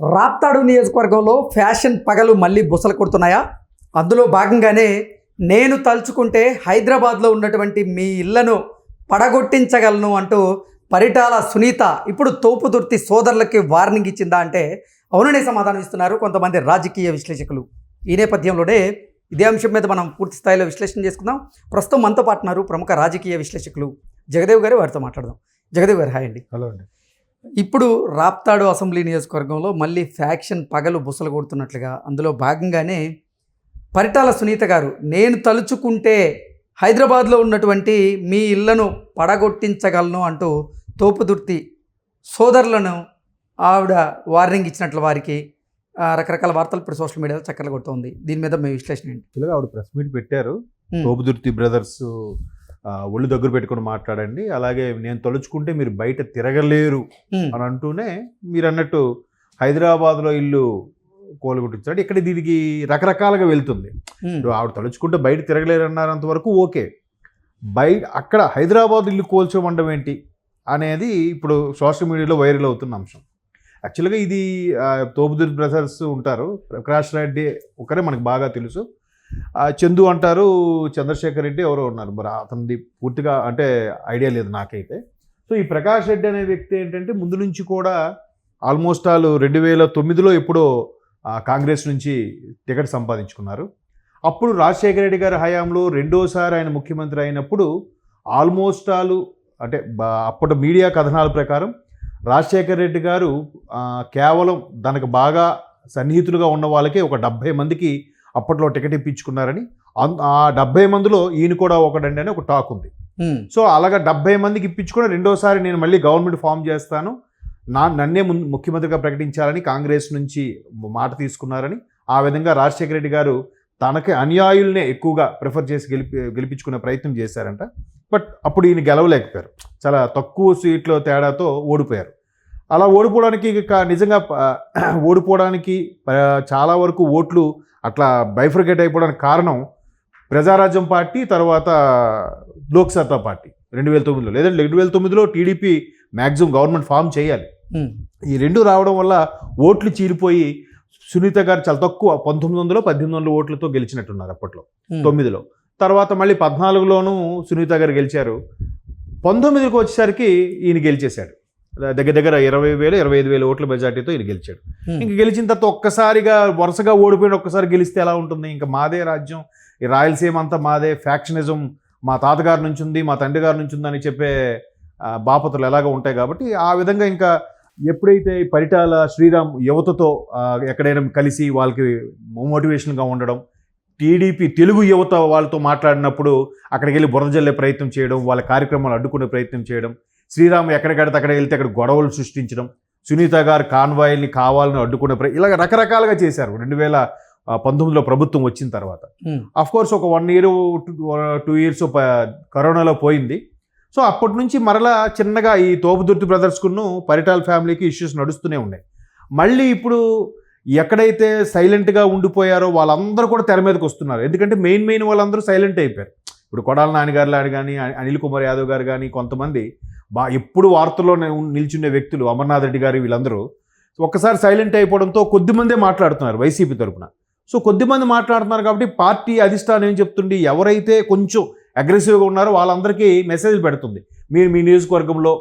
రాప్తాడు నియోజకవర్గంలో ఫ్యాషన్ పగలు మళ్ళీ బుసలు కొడుతున్నాయా? అందులో భాగంగానే నేను తలుచుకుంటే హైదరాబాద్లో ఉన్నటువంటి మీ ఇళ్ళను పడగొట్టించగలను అంటూ పరిటాల సునీత ఇప్పుడు తోపుదుర్తి సోదరులకి వార్నింగ్ ఇచ్చిందా అంటే అవుననే సమాధానం ఇస్తున్నారు కొంతమంది రాజకీయ విశ్లేషకులు. ఈ నేపథ్యంలోనే ఇదే అంశం మీద మనం పూర్తి స్థాయిలో విశ్లేషణ చేసుకుందాం. ప్రస్తుతం మనతో పాటున్నారు ప్రముఖ రాజకీయ విశ్లేషకులు. జగదేవ్ గారు వారితో మాట్లాడదాం. జగదేవ్ గారు హాయ్ అండి. హలో అండి. ఇప్పుడు రాప్తాడు అసెంబ్లీ నియోజకవర్గంలో మళ్ళీ ఫ్యాక్షన్ పగలు బుసలు కొడుతున్నట్లుగా అందులో భాగంగానే పరిటాల సునీత గారు నేను తలుచుకుంటే హైదరాబాద్లో ఉన్నటువంటి మీ ఇళ్ళను పడగొట్టించగలను అంటూ తోపుదుర్తి సోదరులను ఆవిడ వార్నింగ్ ఇచ్చినట్లు వారికి రకరకాల వార్తలు ఇప్పుడు సోషల్ మీడియాలో చక్కర్లు కొడుతోంది. దీని మీద మీ విశ్లేషణ ఏంటి? ఆవిడ ప్రెస్ మీట్ పెట్టారు. తోపుదుర్తి బ్రదర్స్ ఒళ్ళు దగ్గర పెట్టుకొని మాట్లాడండి. అలాగే నేను తలుచుకుంటే మీరు బయట తిరగలేరు అని అంటూనే మీరు అన్నట్టు హైదరాబాద్లో ఇల్లు కోలుగుట్టించాడు ఇక్కడ దీనికి రకరకాలుగా వెళ్తుంది. ఆవిడ తలుచుకుంటే బయట తిరగలేరు అన్నారంత వరకు ఓకే. బయట అక్కడ హైదరాబాద్ ఇల్లు కోల్చమండం ఏంటి అనేది ఇప్పుడు సోషల్ మీడియాలో వైరల్ అవుతున్న అంశం. యాక్చువల్గా ఇది ఆ, తోపుదుర్తి బ్రదర్స్ ఉంటారు. ప్రకాష్ రెడ్డి ఒకరే మనకు బాగా తెలుసు. చందు అంటారు చంద్రశేఖర్ రెడ్డి ఎవరో ఉన్నారు. మరి అతనిది పూర్తిగా అంటే ఐడియా లేదు నాకైతే. సో ఈ ప్రకాష్ రెడ్డి అనే వ్యక్తి ఏంటంటే ముందు నుంచి కూడా ఆల్మోస్ట్ ఆల్ రెండు వేల తొమ్మిదిలో ఎప్పుడో కాంగ్రెస్ నుంచి టికెట్ సంపాదించుకున్నారు. అప్పుడు రాజశేఖర రెడ్డి గారి హయాంలో రెండోసారి ఆయన ముఖ్యమంత్రి అయినప్పుడు ఆల్మోస్ట్ ఆల్ అంటే అప్పటి మీడియా కథనాల ప్రకారం రాజశేఖర రెడ్డి గారు కేవలం దానికి బాగా సన్నిహితులుగా ఉన్న వాళ్ళకే ఒక డెబ్భై మందికి అప్పట్లో టికెట్ ఇప్పించుకున్నారని. ఆ డెబ్బై మందిలో ఈయన కూడా ఒకడండి అని ఒక టాక్ ఉంది. సో అలాగా డెబ్బై మందికి ఇప్పించుకొని రెండోసారి నేను మళ్ళీ గవర్నమెంట్ ఫామ్ చేస్తాను. నా నన్నే ముఖ్యమంత్రిగా ప్రకటించాలని కాంగ్రెస్ నుంచి మాట తీసుకున్నారని. ఆ విధంగా రాజశేఖర రెడ్డి గారు తనకి అనుయాయుల్నే ఎక్కువగా ప్రిఫర్ చేసి గెలిపి గెలిపించుకునే ప్రయత్నం చేశారంట. బట్ అప్పుడు ఈయన గెలవలేకపోయారు. చాలా తక్కువ సీట్ల తేడాతో ఓడిపోయారు. అలా ఓడిపోవడానికి నిజంగా ఓడిపోవడానికి చాలా వరకు ఓట్లు అట్లా బైఫ్రికేట్ అయిపోవడానికి కారణం ప్రజారాజ్యం పార్టీ తర్వాత లోక్ సత్తా పార్టీ. రెండు వేల తొమ్మిదిలో. లేదంటే రెండు వేల తొమ్మిదిలో టీడీపీ మ్యాక్సిమం గవర్నమెంట్ ఫామ్ చేయాలి. ఈ రెండు రావడం వల్ల ఓట్లు చీలిపోయి సునీత గారు చాలా తక్కువ పంతొమ్మిది వందలు పద్దెనిమిది వందల ఓట్లతో గెలిచినట్టున్నారు అప్పట్లో తొమ్మిదిలో. తర్వాత మళ్ళీ పద్నాలుగులోనూ సునీత గారు గెలిచారు. పంతొమ్మిదికి వచ్చేసరికి ఈయన గెలిచేశాడు. దగ్గర దగ్గర ఇరవై వేలు ఇరవై ఐదు వేల ఓట్ల మెజార్టీతో ఈయన గెలిచాడు. ఇంక గెలిచిన తర్వాత ఒక్కసారిగా వరుసగా ఓడిపోయిన ఒక్కసారి గెలిస్తే ఎలా ఉంటుంది? ఇంకా మాదే రాజ్యం ఈ రాయలసీమ అంతా మాదే ఫ్యాక్షనిజం మా తాతగారి నుంచి ఉంది మా తండ్రి గారి నుంచి ఉందని చెప్పే బాపతులు ఎలాగ ఉంటాయి కాబట్టి ఆ విధంగా ఇంకా ఎప్పుడైతే పరిటాల శ్రీరామ్ యువతతో ఎక్కడైనా కలిసి వాళ్ళకి మోటివేషన్గా ఉండడం టీడీపీ తెలుగు యువత వాళ్ళతో మాట్లాడినప్పుడు అక్కడికి వెళ్ళి బురద జల్లే ప్రయత్నం చేయడం వాళ్ళ కార్యక్రమాలు అడ్డుకునే ప్రయత్నం చేయడం శ్రీరామ్ ఎక్కడికడితే అక్కడ వెళ్తే అక్కడ గొడవలు సృష్టించడం. సునీత గారు కాన్వాయిల్ని కావాలని అడ్డుకునే ప్ర ఇలాగ రకరకాలుగా చేశారు. రెండు వేల పంతొమ్మిదిలో ప్రభుత్వం వచ్చిన తర్వాత. అఫ్ కోర్స్ ఒక వన్ ఇయర్ టూ ఇయర్స్ కరోనాలో పోయింది. సో అప్పటి నుంచి మరలా చిన్నగా ఈ తోపుదుర్తి బ్రదర్స్కును పరిటాల ఫ్యామిలీకి ఇష్యూస్ నడుస్తూనే ఉన్నాయి. మళ్ళీ ఇప్పుడు ఎక్కడైతే సైలెంట్గా ఉండిపోయారో వాళ్ళందరూ కూడా తెర మీదకి వస్తున్నారు. ఎందుకంటే మెయిన్ మెయిన్ వాళ్ళందరూ సైలెంట్ అయిపోయారు. ఇప్పుడు కొడాల నాన్నగారు లాంటి కానీ అనిల్ కుమార్ యాదవ్ గారు కానీ కొంతమంది బా ఎప్పుడు వార్తల్లో నిల్చుండే వ్యక్తులు అమర్నాథ్ రెడ్డి గారు వీళ్ళందరూ ఒక్కసారి సైలెంట్ అయిపోవడంతో కొద్దిమందే మాట్లాడుతున్నారు వైసీపీ తరపున. సో కొద్దిమంది మాట్లాడుతున్నారు కాబట్టి పార్టీ అధిష్టానం ఏం చెప్తుంది ఎవరైతే కొంచెం అగ్రెసివ్గా ఉన్నారో వాళ్ళందరికీ మెసేజ్ పెడుతుంది. మీరు మీ నియోజకవర్గంలో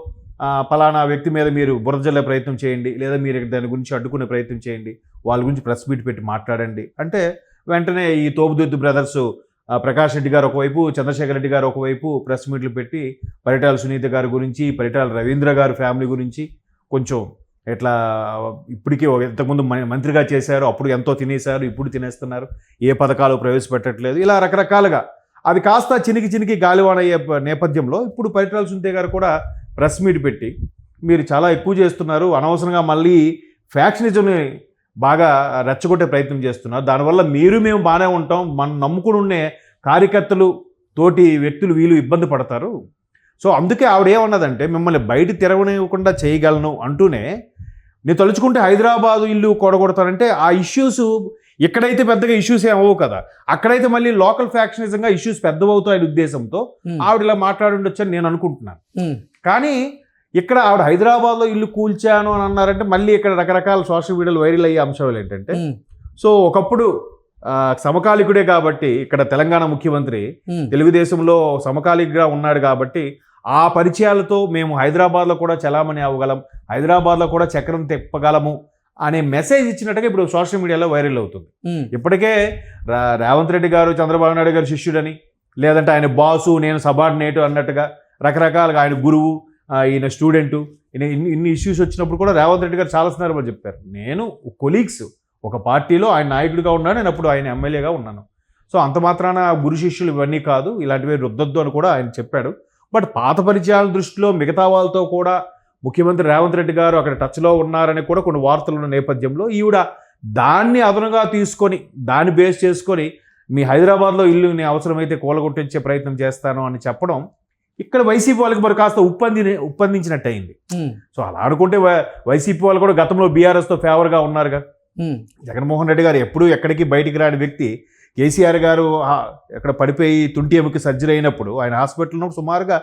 పలానా వ్యక్తి మీద మీరు బురదజల్లే ప్రయత్నం చేయండి లేదా మీరు దాని గురించి అడ్డుకునే ప్రయత్నం చేయండి వాళ్ళ గురించి ప్రెస్ మీట్ పెట్టి మాట్లాడండి. అంటే వెంటనే ఈ తోపుదొద్దు బ్రదర్స్ ప్రకాష్ రెడ్డి గారు ఒకవైపు చంద్రశేఖర్ రెడ్డి గారు ఒకవైపు ప్రెస్ మీట్లు పెట్టి పరిటాల సునీత గారి గురించి పరిటాల రవీంద్ర గారి ఫ్యామిలీ గురించి కొంచెం ఎట్లా ఇప్పటికే ఇంతకుముందు మ- మంత్రిగా చేశారు అప్పుడు ఎంతో తినేశారు ఇప్పుడు తినేస్తున్నారు ఏ పథకాలు ప్రవేశపెట్టట్లేదు ఇలా రకరకాలుగా. అది కాస్త చినికి చినికి గాలివాన అయ్యే నేపథ్యంలో ఇప్పుడు పరిటాల సునీత గారు కూడా ప్రెస్ మీట్ పెట్టి మీరు చాలా ఎక్కువ చేస్తున్నారు అనవసరంగా మళ్ళీ ఫ్యాక్షనిజంని బాగా రెచ్చగొట్టే ప్రయత్నం చేస్తున్నారు దానివల్ల మీరు మేము బాగానే ఉంటాం మనం నమ్ముకుని ఉండే కార్యకర్తలు తోటి వ్యక్తులు వీళ్ళు ఇబ్బంది పడతారు. సో అందుకే ఆవిడ ఏమన్నదంటే మిమ్మల్ని బయట తిరగనివ్వకుండా చేయగలను అంటూనే నేను తలుచుకుంటే హైదరాబాదు ఇల్లు కొడగొడతానంటే ఆ ఇష్యూస్ ఎక్కడైతే పెద్దగా ఇష్యూస్ ఏం అవ్వవు కదా అక్కడైతే మళ్ళీ లోకల్ ఫ్యాక్షనిజంగా ఇష్యూస్ పెద్దవవుతాయని ఉద్దేశంతో ఆవిడ ఇలా మాట్లాడి ఉండొచ్చు అని నేను అనుకుంటున్నాను. కానీ ఇక్కడ ఆవిడ హైదరాబాద్లో ఇల్లు కూల్చాను అని అన్నారంటే మళ్ళీ ఇక్కడ రకరకాల సోషల్ మీడియాలో వైరల్ అయ్యే అంశాలు ఏంటంటే సో ఒకప్పుడు సమకాలికుడే కాబట్టి ఇక్కడ తెలంగాణ ముఖ్యమంత్రి తెలుగుదేశంలో సమకాలికగా ఉన్నాడు కాబట్టి ఆ పరిచయాలతో మేము హైదరాబాద్లో కూడా చలామణి అవ్వగలం హైదరాబాద్లో కూడా చక్రం తిప్పగలము అనే మెసేజ్ ఇచ్చినట్టుగా ఇప్పుడు సోషల్ మీడియాలో వైరల్ అవుతుంది. ఇప్పటికే రేవంత్ రెడ్డి గారు చంద్రబాబు నాయుడు గారు శిష్యుడని లేదంటే ఆయన బాసు నేను సబార్డినేటు అన్నట్టుగా రకరకాలుగా ఆయన గురువు ఈయన స్టూడెంటు ఈయన ఇన్ని ఇన్ని ఇష్యూస్ వచ్చినప్పుడు కూడా రేవంత్ రెడ్డి గారు చాలా సందర్భాలు చెప్పారు. నేను కొలీగ్స్ ఒక పార్టీలో ఆయన నాయకుడిగా ఉన్నాను నేను అప్పుడు ఆయన ఎమ్మెల్యేగా ఉన్నాను. సో అంత మాత్రాన గురు శిష్యులు ఇవన్నీ కాదు ఇలాంటివి రుద్దొద్దు అని కూడా ఆయన చెప్పాడు. బట్ పాత పరిచయాల దృష్టిలో మిగతా వాళ్ళతో కూడా ముఖ్యమంత్రి రేవంత్ రెడ్డి గారు అక్కడ టచ్లో ఉన్నారని కూడా కొన్ని వార్తలు ఉన్న నేపథ్యంలో ఈవిడ దాన్ని అదనుగా తీసుకొని దాన్ని బేస్ చేసుకొని మీ హైదరాబాద్లో ఇల్లుని అవసరమైతే కూలగొట్టించే ప్రయత్నం చేస్తాను అని చెప్పడం ఇక్కడ వైసీపీ వాళ్ళకి మరి కాస్త ఉప్పంది ఉప్పందించినట్టు అయింది సో అలా అనుకుంటే వై- వైసీపీ వాళ్ళు కూడా గతంలో బీఆర్ఎస్తో ఫేవర్గా ఉన్నారుగా. జగన్మోహన్ రెడ్డి గారు ఎప్పుడూ ఎక్కడికి బయటికి రాని వ్యక్తి. కేసీఆర్ గారు ఎక్కడ పడిపోయి తుంటి ఎముక సర్జరీ అయినప్పుడు ఆయన హాస్పిటల్లో సుమారుగా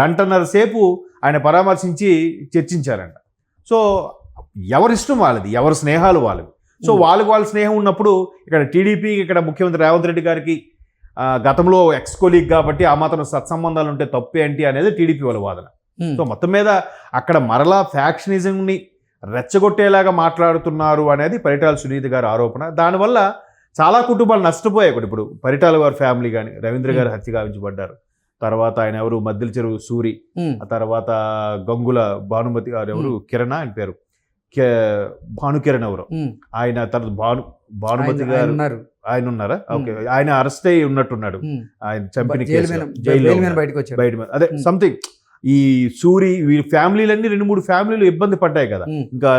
గంటన్నర సేపు ఆయన పరామర్శించి చర్చించారంట. సో ఎవరిష్టం వాళ్ళది ఎవరి స్నేహాలు వాళ్ళవి. సో. వాళ్ళకి వాళ్ళ స్నేహం ఉన్నప్పుడు ఇక్కడ టీడీపీ ఇక్కడ ముఖ్యమంత్రి రేవంత్ రెడ్డి గారికి గతంలో ఎక్స్ కొలీగ్ కాబట్టి ఆ మాత్రం సత్సంబంధాలు ఉంటే తప్పేంటి అనేది టీడీపీ వాళ్ళ వాదన. సో మొత్తం మీద అక్కడ మరలా ఫ్యాక్షనిజంని రెచ్చగొట్టేలాగా మాట్లాడుతున్నారు అనేది పరిటాల సునీత గారి ఆరోపణ. దానివల్ల చాలా కుటుంబాలు నష్టపోయాయి కూడా ఇప్పుడు పరిటాల వారి ఫ్యామిలీ కానీ రవీంద్ర గారు హత్య గావించబడ్డారు. తర్వాత ఆయన ఎవరు? మద్దెల చెరువు సూరి. ఆ తర్వాత గంగుల భానుమతి గారు ఎవరు? కిరణ్ ఆయన పేరు. భానుకిరణ్ ఎవరు. ఆయన తర్వాత భాను భానుమతి గారు ఆయన ఉన్నారా? ఓకే. ఆయన అరెస్ట్ అయ్యి ఉన్నట్టున్నాడు. ఆయన చంపిన జైల్లో జైలు. బయటకు వచ్చాడు. బయట అదే. సంథింగ్ ఈ సూరి వీరి ఫ్యామిలీలన్నీ రెండు మూడు ఫ్యామిలీలు ఇబ్బంది పడ్డాయి కదా. ఇంకా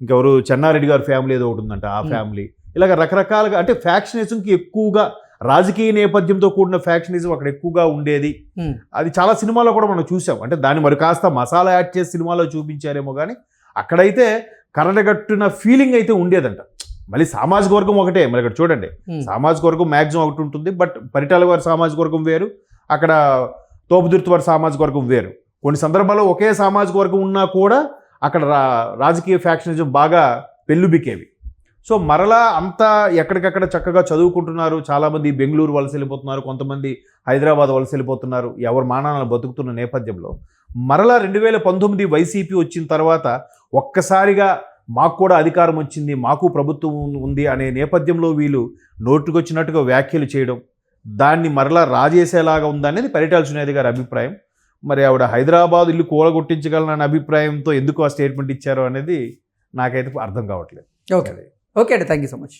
ఇంకెవరు చెన్నారెడ్డి గారి ఫ్యామిలీ ఏదో ఒకటి ఉందంట ఆ. ఫ్యామిలీ. ఇలాగ రకరకాలుగా అంటే ఫ్యాక్షనిజంకి ఎక్కువగా రాజకీయ నేపథ్యంతో కూడిన ఫ్యాక్షనిజం అక్కడ ఎక్కువగా ఉండేది. అది చాలా సినిమాలో కూడా మనం చూసాం. అంటే దాన్ని మరి కాస్త మసాలా యాడ్ చేసి సినిమాలో చూపించారేమో కానీ అక్కడైతే కరడగట్టున ఫీలింగ్ అయితే ఉండేదంట. మళ్ళీ సామాజిక వర్గం ఒకటే మరి ఇక్కడ చూడండి. సామాజిక వర్గం మ్యాక్సిమం ఒకటి ఉంటుంది బట్ పరిటాల వారి సామాజిక వర్గం వేరు. అక్కడ తోపుదుర్తి వారి సామాజిక వర్గం వేరు. కొన్ని సందర్భాల్లో ఒకే సామాజిక వర్గం ఉన్నా కూడా అక్కడ రా రాజకీయ ఫ్యాక్షనిజం బాగా పెళ్ళుబికేవి. సో మరలా అంతా ఎక్కడికక్కడ చక్కగా చదువుకుంటున్నారు. చాలామంది బెంగళూరు వలస వెళ్ళిపోతున్నారు. కొంతమంది హైదరాబాద్ వలస వెళ్ళిపోతున్నారు. ఎవరు మానాలను బతుకుతున్న నేపథ్యంలో. మరలా రెండు వేల పంతొమ్మిది వైసీపీ వచ్చిన తర్వాత ఒక్కసారిగా మాకు కూడా అధికారం వచ్చింది. మాకు ప్రభుత్వం ఉంది అనే నేపథ్యంలో వీళ్ళు నోటుకొచ్చినట్టుగా వ్యాఖ్యలు చేయడం దాన్ని మరలా రాజేసేలాగా ఉందనేది పరిటాల సునేది గారి అభిప్రాయం. మరి ఆవిడ హైదరాబాద్ ఇల్లు కూలగొట్టించగలననే అభిప్రాయంతో ఎందుకు ఆ స్టేట్మెంట్ ఇచ్చారో అనేది నాకైతే అర్థం కావట్లేదు. ఓకే. ఓకే అండి. Thank you so much.